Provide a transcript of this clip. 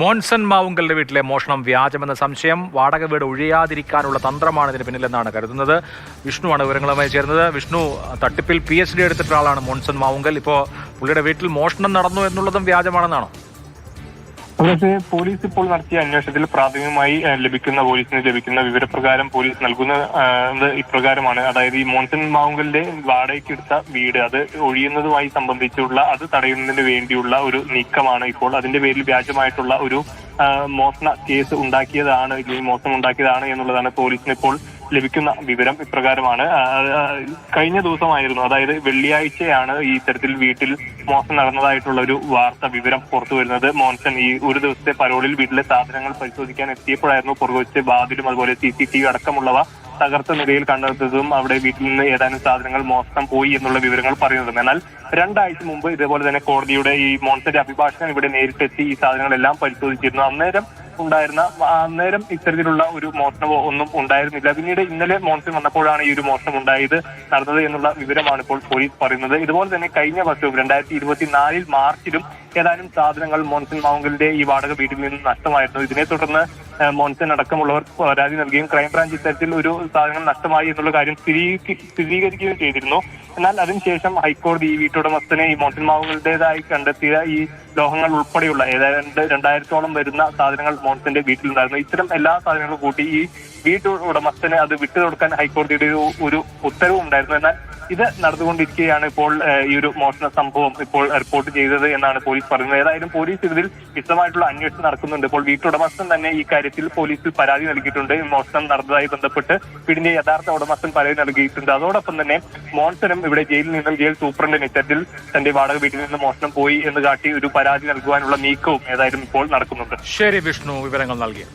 മോൻസൺ മാവുങ്കലിന്റെ വീട്ടിലെ മോഷണം വ്യാജമെന്ന സംശയം വാടക വീട് ഒഴിയാതിരിക്കാനുള്ള തന്ത്രമാണ് ഇതിന് പിന്നിലെന്നാണ് കരുതുന്നത്. വിഷ്ണുവാണ് വിവരങ്ങളുമായി ചേർന്നത്. വിഷ്ണു തട്ടിപ്പിൽ പി എച്ച് ഡി എടുത്തിട്ട ആളാണ് മോൻസൺ മാവുങ്കൽ ഇപ്പോൾ പുള്ളിയുടെ വീട്ടിൽ മോഷണം നടന്നു എന്നുള്ളതും വ്യാജമാണെന്നാണോ? അതായത് പോലീസ് ഇപ്പോൾ നടത്തിയ അന്വേഷണത്തിൽ പ്രാഥമികമായി ലഭിക്കുന്ന പോലീസിന് ലഭിക്കുന്ന വിവരപ്രകാരം പോലീസ് നൽകുന്ന ഇപ്രകാരമാണ്. അതായത് ഈ മോൺസൺ മാവുങ്കലിന്റെ വാടകയ്ക്കെടുത്ത വീട് അത് ഒഴിയുന്നതുമായി സംബന്ധിച്ചുള്ള അത് തടയുന്നതിന് വേണ്ടിയുള്ള ഒരു നീക്കമാണ് ഇപ്പോൾ. അതിന്റെ പേരിൽ വ്യാജമായിട്ടുള്ള ഒരു മോഷണ കേസ് ഉണ്ടാക്കിയതാണ് മോഷണം ഉണ്ടാക്കിയതാണ് എന്നുള്ളതാണ് പോലീസിന് ഇപ്പോൾ ലഭിക്കുന്ന വിവരം ഇപ്രകാരമാണ്. കഴിഞ്ഞ ദിവസമായിരുന്നു അതായത് വെള്ളിയാഴ്ചയാണ് ഈ ഇത്തരത്തിൽ വീട്ടിൽ മോശം നടന്നതായിട്ടുള്ള ഒരു വാർത്ത വിവരം പുറത്തു വരുന്നത്. മോൻസൺ ഈ ഒരു ദിവസത്തെ പരോളിൽ വീട്ടിലെ സാധനങ്ങൾ പരിശോധിക്കാൻ എത്തിയപ്പോഴായിരുന്നു പുറകുവച്ച് ബാധിലും അതുപോലെ സി സി ടി വി അടക്കമുള്ളവ തകർത്ത നിലയിൽ കണ്ടെത്തതും അവിടെ വീട്ടിൽ നിന്ന് ഏതാനും സാധനങ്ങൾ മോഷണം പോയി എന്നുള്ള വിവരങ്ങൾ പറയുന്നത്. എന്നാൽ രണ്ടാഴ്ച മുമ്പ് ഇതേപോലെ തന്നെ കോടതിയുടെ ഈ മോൺസന്റെ അഭിഭാഷകൻ ഇവിടെ നേരിട്ടെത്തി ഈ സാധനങ്ങളെല്ലാം പരിശോധിച്ചിരുന്നു. അന്നേരം ഉണ്ടായിരുന്ന അന്നേരം ഇത്തരത്തിലുള്ള ഒരു മോഷണമോ ഒന്നും ഉണ്ടായിരുന്നില്ല. പിന്നീട് ഇന്നലെ മോൺസൺ വന്നപ്പോഴാണ് ഈ ഒരു മോഷണം ഉണ്ടായത് നടന്നത് എന്നുള്ള വിവരമാണ് ഇപ്പോൾ പോലീസ് പറയുന്നത്. ഇതുപോലെ തന്നെ കഴിഞ്ഞ വർഷവും രണ്ടായിരത്തി ഇരുപത്തിനാലിൽ മാർച്ചിലും ഏതാനും സാധനങ്ങൾ മോൺസൺ മാവുങ്കലിന്റെ ഈ വാടക വീട്ടിൽ നിന്ന് നഷ്ടമായിരുന്നു. ഇതിനെ തുടർന്ന് മോൺസൺ അടക്കമുള്ളവർ പരാതി നൽകുകയും ക്രൈംബ്രാഞ്ച് ഇത്തരത്തിൽ ഒരു സാധനം നഷ്ടമായി എന്നുള്ള കാര്യം സ്ഥിരീകരി- സ്ഥിരീകരിക്കുകയും ചെയ്തിരുന്നു. എന്നാൽ അതിനുശേഷം ഹൈക്കോടതി ഈ വീട്ടുടമസ്ഥനെ ഈ മോൺസൺ മാവുകളുടേതായി കണ്ടെത്തിയ ഈ ലോഹങ്ങൾ ഉൾപ്പെടെയുള്ള ഏതാണ്ട് രണ്ടായിരത്തോളം വരുന്ന സാധനങ്ങൾ മോൺസന്റെ വീട്ടിലുണ്ടായിരുന്നു. ഇത്തരം എല്ലാ സാധനങ്ങളും കൂട്ടി ഈ വീട്ടു അത് വിട്ടുകൊടുക്കാൻ ഹൈക്കോടതിയുടെ ഒരു ഉത്തരവുണ്ടായിരുന്നു എന്നാൽ ഇത് നടന്നുകൊണ്ടിരിക്കുകയാണ് ഇപ്പോൾ ഈ ഒരു മോഷണ സംഭവം ഇപ്പോൾ റിപ്പോർട്ട് ചെയ്തത് എന്നാണ് പോലീസ് പറയുന്നത്. ഏതായാലും പോലീസ് ഇതിൽ വിശദമായിട്ടുള്ള അന്വേഷണം നടക്കുന്നുണ്ട്. ഇപ്പോൾ വീട്ടുടമസ്ഥൻ തന്നെ ഈ കാര്യത്തിൽ പോലീസിൽ പരാതി നൽകിയിട്ടുണ്ട്. മോഷണം നടന്നതായി ബന്ധപ്പെട്ട് വീടിന്റെ യഥാർത്ഥ ഉടമസ്ഥൻ പരാതി നൽകിയിട്ടുണ്ട്. അതോടൊപ്പം തന്നെ മോൺസനും ഇവിടെ ജയിലിൽ നിന്നും ജയിൽ സൂപ്രണ്ടിന് ഇത്തരത്തിൽ തന്റെ വാടക വീട്ടിൽ നിന്ന് മോഷണം പോയി എന്ന് കാട്ടി ഒരു പരാതി നൽകുവാനുള്ള നീക്കവും ഏതായാലും ഇപ്പോൾ നടക്കുന്നുണ്ട്. ശരി വിഷ്ണു വിവരങ്ങൾ നൽകിയത്